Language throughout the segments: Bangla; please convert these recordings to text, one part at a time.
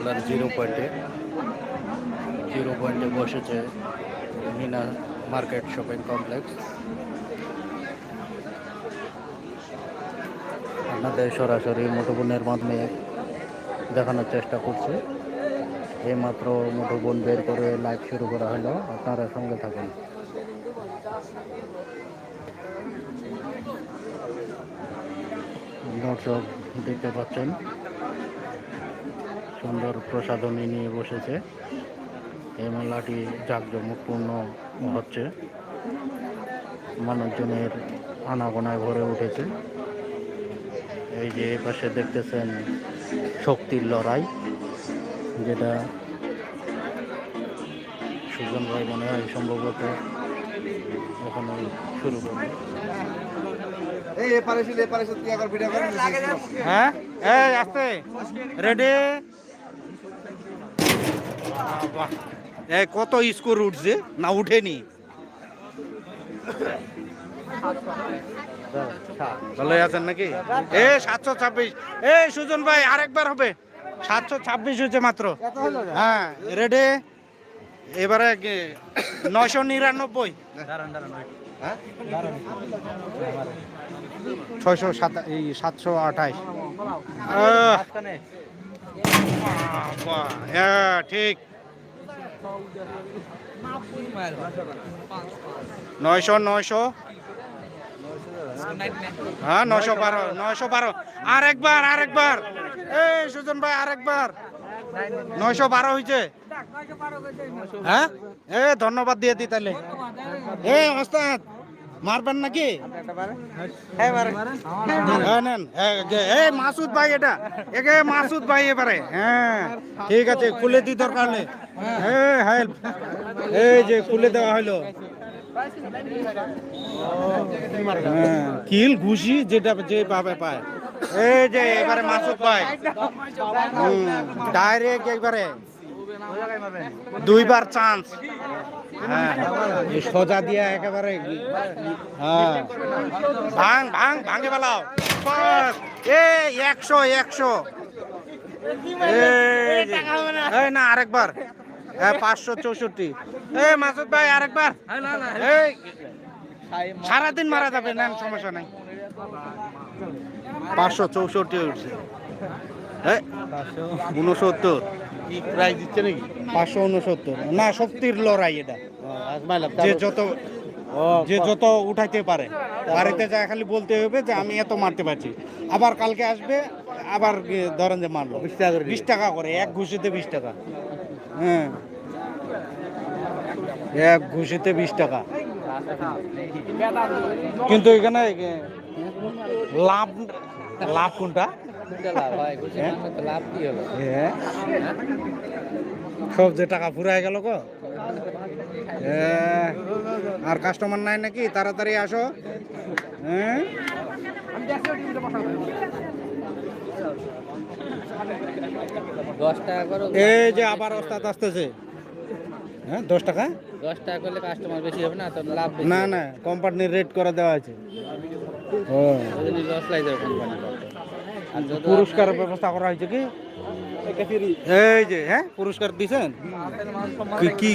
আপনার জিরো পয়েন্টে জিরো পয়েন্টে বসেছে মিনা মার্কেট শপিং কমপ্লেক্স। আপনাদের সরাসরি মুঠোফোনের মাধ্যমে দেখানোর চেষ্টা করছি। এইমাত্র মুঠোফোন বের করে লাইভ শুরু করা হলো। আপনারা সঙ্গে থাকুন। দর্শক, দেখতে পাচ্ছেন। সুন্দর প্রসাধনী নিয়ে বসেছে। এই মেলাটি জাঁকজমকপূর্ণ হচ্ছে। মানুষজনের আনাগোনায় ভরে উঠেছে। এই যে পাশে দেখতেছেন শক্তির লড়াই যেটা সুজন ভাই মনে হয় সম্ভবত ওখানে শুরু করবে। হ্যাঁ? এই আসতে। রেডি এই কত স্কোর উঠছে? না, উঠেনি। ভালো আছেন নাকি? এ, সাতশো ছাব্বিশ। এই সুজন ভাই, আরেকবার হবে। সাতশো ছাব্বিশ হয়েছে মাত্র। হ্যাঁ রেডি? এবারে নয়শো নিরানব্বই। ছয়শো সাত, এই সাতশো আঠাইশ হ্যাঁ ঠিক। নয়শো নয়শো। হ্যাঁ নয়শো বারো নয়শো বারো। আর একবার আর একবার এই সুজন ভাই আর একবার নয়শো বারো হয়েছে হ্যাঁ? এ ধন্যবাদ দিয়ে দি তাহলে। এ ওস্তাদ মারবেন নাকি? হ্যাঁ, হ্যাঁ, মাসুদ ভাই এটা। একে মাসুদ ভাই এবারে। হ্যাঁ ঠিক আছে খুলে দি দরকার নেই। হ্যাঁ হেল্প এই যে খুলে দেওয়া হলো। হ্যাঁ, কিল ঘুষি যেটা যে পাবে পায়। এই যে এবারে মাসুদ ভাই। ডাইরেক্ট একবারে। দুইবার চান্স হ্যাঁ সোজা দিয়া একেবারে। হ্যাঁ। ভাঙ ভাঙ ভাঙে বেলাও এই একশো একশো। না আরেকবার। হ্যাঁ পাঁচশো চৌষট্টি। এই মাসুদ ভাই আরেকবার। এই সারাদিন মারা যাবে না সমস্যা নাই। পাঁচশো চৌষট্টি উঠছে উনসত্তর। কি প্রাইস দিচ্ছে নাকি? পাঁচশো উনসত্তর। না শক্তির লড়াই এটা। যে যত যে যত উঠাইতে পারে। বাড়িতে যা খালি বলতে হবে যে আমি এত মারতে পারছি। আবার কালকে আসবে আবার ধরেন যে মারলো। বিশ টাকা করে। বিশ টাকা করে এক ঘুষিতে বিশ টাকা। হ্যাঁ। এক ঘুষিতে বিশ টাকা। কিন্তু এখানে লাভ লাভ কোনটা? সব যে টাকা ফুরাই গেল গো। আর কাস্টমার নাই নাকি? তাড়াতাড়ি আসো। হ্যাঁ এই যে আবার ওস্তাদ আসতেছে। হ্যাঁ দশ টাকা? দশ টাকা করলে কাস্টমার বেশি হবে না তো লাভ না না কোম্পানির রেট করে দেওয়া আছে। ও। লস লাই কোম্পানি আর ব্যবস্থা করা হয়েছে কি? এই যে হ্যাঁ পুরস্কার দিছেন কি কি?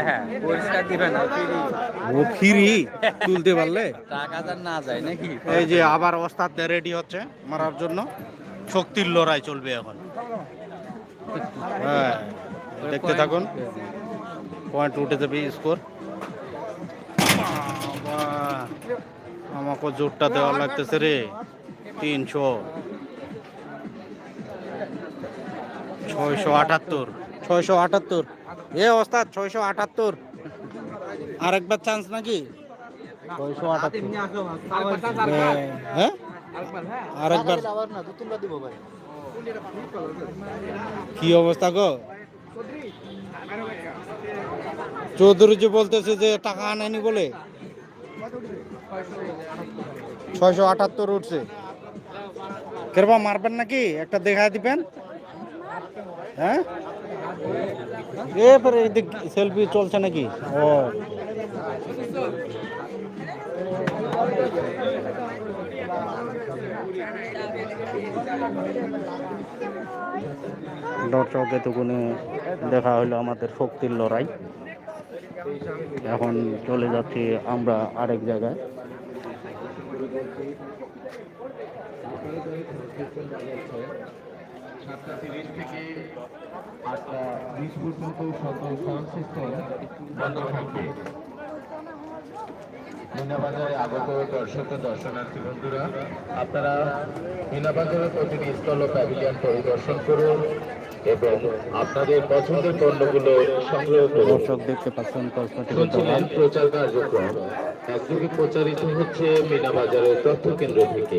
হ্যাঁ পরিষ্কার দিবেন ও ফিরি? তুলতে পারলে? টাকা না যায় নাকি? এই যে আবার ওস্তাদ রেডি হচ্ছে মারার জন্য। শক্তির লড়াই চলবে এখন। হ্যাঁ দেখতে থাকুন। পয়েন্ট উঠে যাবে স্কোর আমাকে জোরটা দেওয়া লাগতেছে রে। তিনশো। ছয়শো আটাত্তর। ছয়শো আটাত্তর। এ ওস্তাদ ছয়শো আটাত্তর। আরেকবার চান্স নাকি? ছয়শো আটাত্তর। হ্যাঁ আরেকবার। কি অবস্থা গো? চৌধুরী বলতেছে যে টাকা আনেনি বলে। ছয়শো আটাত্তর উঠছে। কেরবা মারবেন নাকি? একটা দেখা দিবেন। হ্যাঁ? এরপরে সেলফি চলছে নাকি? ও। দর্শক, এতক্ষণে দেখা হলো আমাদের শক্তির লড়াই। এখন চলে যাচ্ছি আমরা আরেক জায়গায়। সাতটা তিরিশ থেকে আটটা বিশ পর্যন্ত সকল সিস্টেম বন্ধ থাকবে মিনাবাজারে আগত দর্শক ও দর্শনার্থী বন্ধুরা আপনারা মিনাবাজারের প্রতিটি স্থল প্যাভিলিয়ন পরিদর্শন করুন এবং আপনাদের পছন্দের পণ্যগুলো সংগ্রহ করুন। দর্শক দেখতে পাচ্ছেন শুনছিলেন প্রচার কার্যক্রম। একযোগে প্রচারিত হচ্ছে মিনাবাজারের তথ্য কেন্দ্র থেকে।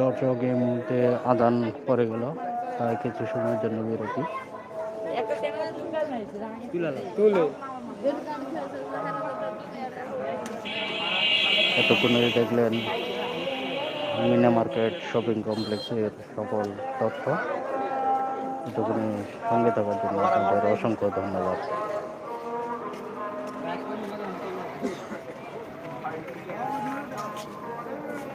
দর্শক, এই মুহূর্তে আদান পরে গেল। কিছু সময়ের জন্য বিরতি। এতক্ষণে দেখলেন মিনা মার্কেট শপিং কমপ্লেক্সের সকল তথ্য। এতক্ষণে সঙ্গে থাকার জন্য আপনাদের অসংখ্য ধন্যবাদ।